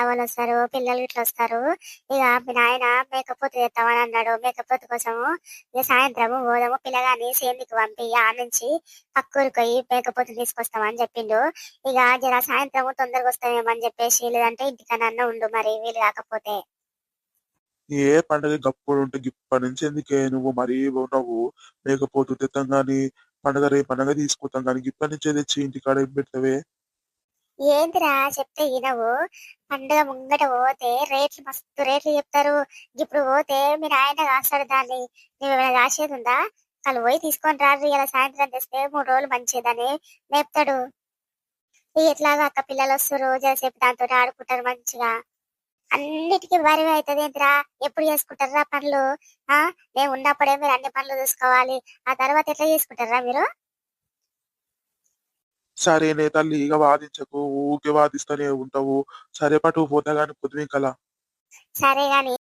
వాళ్ళు వస్తారు పిల్లలు ఇట్లా వస్తారు ఇక మీ నాయన మేకపోతు తెస్తామని అన్నాడు. మేకపోతు కోసము ఇక సాయంత్రము పోదాము పిల్లగాని సేమికి పంపి ఆ నుంచి పక్కూరికి పోయి మేకపోతు తీసుకొస్తామని చెప్పిండు. ఇక జర సాయంత్రము తొందరగా వస్తామేమని చెప్పేసి లేదంటే ఇంటికన్నా ఉండు మరి వీలు కాకపోతే ఏ పండగ గప్పుడు ఉంటే గిప్పటి నుంచి ఎందుకే నువ్వు మరీ ఉన్నావు? లేకపోతే తెత్తం గాని పండగ రేపు పండగ తీసుకుంటాం కానీ గిప్పటి నుంచే తెచ్చి ఇంటికాడ ఏం పెడతావే? ఏంటిరా చెప్తే వినవు. పండుగ ముంగట పోతే రేట్లు మస్తు రేట్లు చెప్తారు. ఇప్పుడు పోతే మీ నాయన కాస్తాడు దాన్ని. నువ్వు ఏమైనా కాసేది ఉందా? వాళ్ళు పోయి తీసుకొని రారు. ఇలా సాయంత్రం తెస్తే మూడు రోజులు మంచిదని మేపుతాడు. ఎట్లాగా అక్క పిల్లలు వస్తారు జరసేపు దాంతో ఆడుకుంటారు మంచిగా. అన్నిటికీ భారీ అవుతుంది ఏంటిరా ఎప్పుడు చేసుకుంటారా పనులు? ఆ? మేము ఉన్నప్పుడే మీరు అన్ని పనులు చూసుకోవాలి. ఆ తర్వాత ఎట్లా చేసుకుంటారా మీరు? సరేనే తల్లి ఇక వాదించకు ఊకే వాదిస్తూనే ఉంటావు. సరే పటు పోతా గాని కల సరే గాని